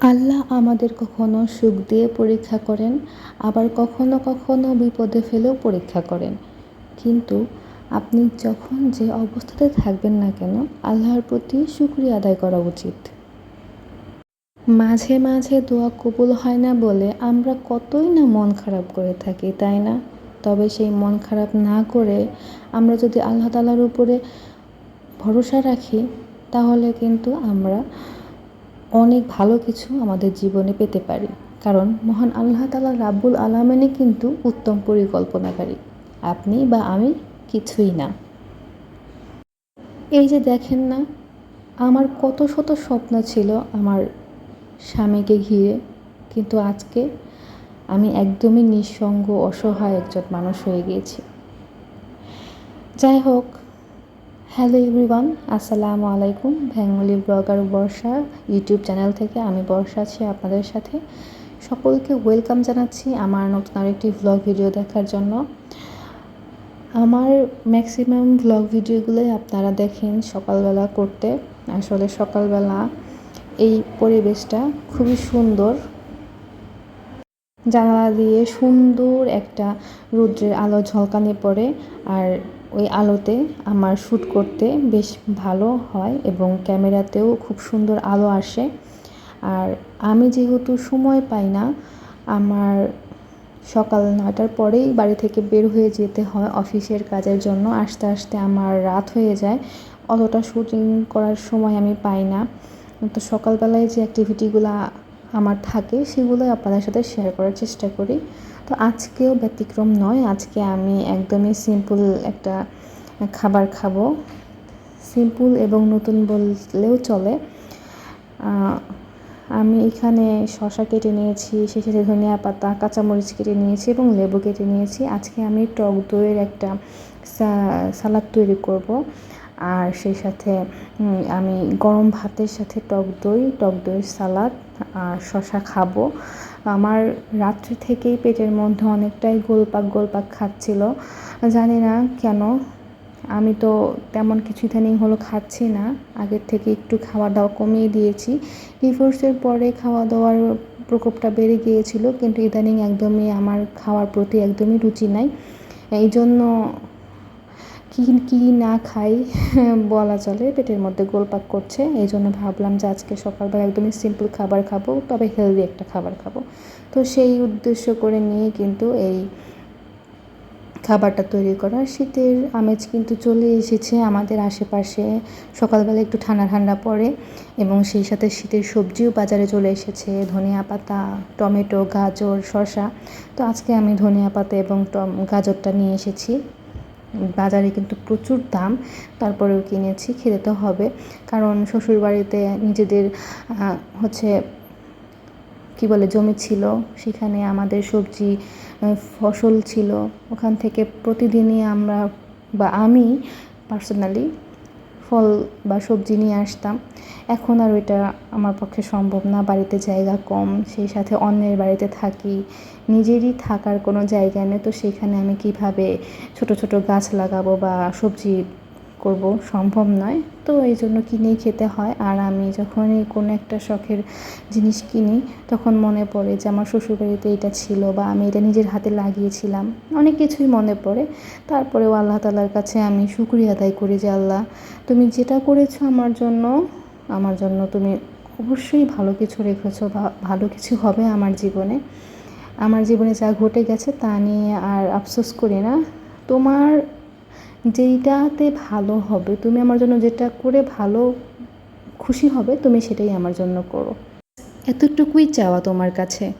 আল্লাহ আমাদের কখনো সুখ দিয়ে পরীক্ষা করেন, আবার কখনো কখনো বিপদে ফেলেও পরীক্ষা করেন। কিন্তু আপনি যখন যে অবস্থাতে থাকবেন না কেন, আল্লাহর প্রতি শুক্রিয়া আদায় করা উচিত। মাঝে মাঝে দোয়া কবুল হয় না বলে আমরা কতই না মন খারাপ করে থাকি, তাই না? তবে সেই মন খারাপ না করে আমরা যদি আল্লাহ তালার উপরে ভরসা রাখি, তাহলে কিন্তু আমরা অনেক ভালো কিছু আমাদের জীবনে পেতে পারি। কারণ মহান আল্লাহ তালা রাব্বুল আলমিনই কিন্তু উত্তম পরিকল্পনাকারী। আপনি বা আমি কিছুই না। এই যে দেখেন না, আমার কত শত স্বপ্ন ছিল আমার স্বামীকে ঘিরে। কিন্তু আজকে আমি একদমই নিঃসঙ্গ, অসহায় একজন মানুষ হয়ে গিয়েছি। যাই হোক হ্যালো এভরিওয়ান, আসসালামু আলাইকুম। Bengali blogger Barsha YouTube channel থেকে আমি বর্ষা আছি আপনাদের সাথে। সকলকে ওয়েলকাম জানাচ্ছি আমার নতুন আরেকটি ভ্লগ ভিডিও দেখার জন্য। আমার ম্যাক্সিমাম ভ্লগ ভিডিওগুলোই আপনারা দেখেন সকালবেলা করতে। আসলে সকালবেলা এই পরিবেশটা খুবই সুন্দর। জানালা দিয়ে সুন্দর একটা রৌদ্রের আলো ঝলকানি পড়ে আর ওই আলোতে আমার শ্যুট করতে বেশ ভালো হয় এবং ক্যামেরাতেও খুব সুন্দর আলো আসে। আর আমি যেহেতু সময় পাই না, আমার সকাল নয়টার পরেই বাড়ি থেকে বের হয়ে যেতে হয় অফিসের কাজের জন্য। আসতে আসতে আমার রাত হয়ে যায়। অতটা শুটিং করার সময় আমি পাই না। তো সকালবেলায় যে অ্যাক্টিভিটিগুলো আমার থাকে, সেগুলোই আপনাদের সাথে শেয়ার করার চেষ্টা করি। তো আজকেও ব্যতিক্রম নয়, আজকে আমি একদমই সিম্পল একটা খাবার খাব। সিম্পল এবং নতুন বললেও চলে। আমি এখানে শশা কেটে নিয়েছি সেই সাথে ধনিয়া পাতা, কাঁচামরিচ কেটে নিয়েছি এবং লেবু কেটে নিয়েছি। আজকে আমি টক দইয়ের একটা সালাদ তৈরি করব। আর সেই সাথে আমি গরম ভাতের সাথে টক দই, টক দইয়ের সালাদ, আর শশা খাব। আমার রাত্রি থেকেই পেটের মধ্যে অনেকটাই গোলপাক গোলপাক খাচ্ছিল। জানি না কেন, আমি তো তেমন কিছু ইদানিং হলো খাচ্ছি না। আগের থেকে একটু খাওয়া দাওয়া কমিয়ে দিয়েছি। ডিভোর্সের পরে খাওয়া দাওয়ার প্রকোপটা বেড়ে গিয়েছিল, কিন্তু ইদানিং একদমই আমার খাওয়ার প্রতি একদমই রুচি নাই। এই জন্য কী কী না খাই, বলা চলে, পেটের মধ্যে গোলপাক করছে, এই জন্য ভাবলাম যে আজকে সকালবেলা একদমই সিম্পল খাবার খাব, তবে হেলদি একটা খাবার খাব। তো সেই উদ্দেশ্য করে নিয়ে কিন্তু এই খাবারটা তৈরি করা। শীতের আমেজ কিন্তু চলে এসেছে আমাদের আশেপাশে। সকালবেলা একটু ঠান্ডা ঠান্ডা পড়ে এবং সেই সাথে শীতের সবজিও বাজারে চলে এসেছে, ধনিয়া পাতা, টমেটো, গাজর, শসা। তো আজকে আমি ধনিয়া পাতা এবং গাজরটা নিয়ে এসেছি। বাজারে কিন্তু প্রচুর দাম, তারপরেও কিনেছি খেতে তো হবে। কারণ শ্বশুরবাড়িতে নিজেদের হচ্ছে, কি বলে, জমি ছিল, সেখানে আমাদের সবজি ফসল ছিল। ওখান থেকে প্রতিদিনই আমরা বা আমি পার্সোনালি ফল বা সবজি নিয়ে আসতাম। এখন আর ওইটা আমার পক্ষে সম্ভব না, বাড়িতে জায়গা কম, সেই সাথে অন্যের বাড়িতে থাকি, নিজেরই থাকার কোনো জায়গা নেই, তো সেখানে আমি কীভাবে ছোট ছোট গাছ লাগাবো বা সবজি করব, সম্ভব নয়। তো এই জন্য কিনেই খেতে হয়। আর আমি যখনই কোনো একটা শখের জিনিস কিনি, তখন মনে পড়ে যে আমার শ্বশুরবাড়িতে এটা ছিল বা আমি এটা নিজের হাতে লাগিয়েছিলাম। অনেক কিছুই মনে পড়ে। তারপরেও আল্লাহ তালার কাছে আমি শুক্রিয়া আদায় করি যে, আল্লাহ, তুমি যেটা করেছ আমার জন্য আমার জন্য তুমি অবশ্যই ভালো কিছু রেখেছো বা ভালো কিছু হবে আমার জীবনে। আমার জীবনে যা ঘটে গেছে তা নিয়ে আর আফসোস করি না। তোমার যেইটাতে ভালো হবে, তুমি আমার জন্য যেটা করে ভালো, খুশি হবে, তুমি সেটাই আমার জন্য করো। এতটুকুই চাওয়া তোমার কাছে।